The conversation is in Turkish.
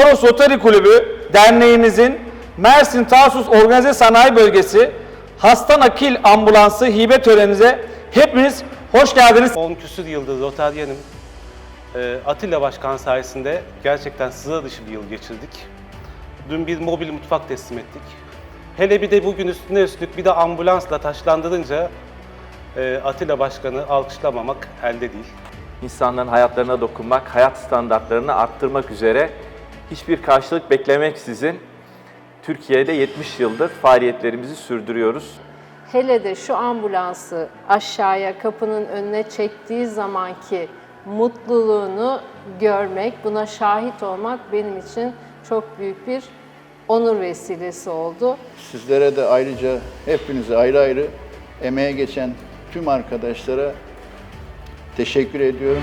Toros Rotary Kulübü derneğimizin Mersin Tarsus Organize Sanayi Bölgesi Hasta Nakil Ambulansı hibe töreninize hepiniz hoş geldiniz. 10 küsür yıldır Rotaryen'im. Ee, Atilla Başkan sayesinde gerçekten sıra dışı bir yıl geçirdik. Dün bir mobil mutfak teslim ettik. Hele bir de bugün üstüne üstlük bir de ambulansla taşlandırınca e, Atilla Başkan'ı alkışlamamak elde değil. insanların hayatlarına dokunmak, hayat standartlarını arttırmak üzere hiçbir karşılık beklemeksizin Türkiye'de 70 yıldır faaliyetlerimizi sürdürüyoruz. Hele de şu ambulansı aşağıya kapının önüne çektiği zamanki mutluluğunu görmek, buna şahit olmak benim için çok büyük bir onur vesilesi oldu. Sizlere de ayrıca hepinize ayrı ayrı emeğe geçen tüm arkadaşlara teşekkür ediyorum.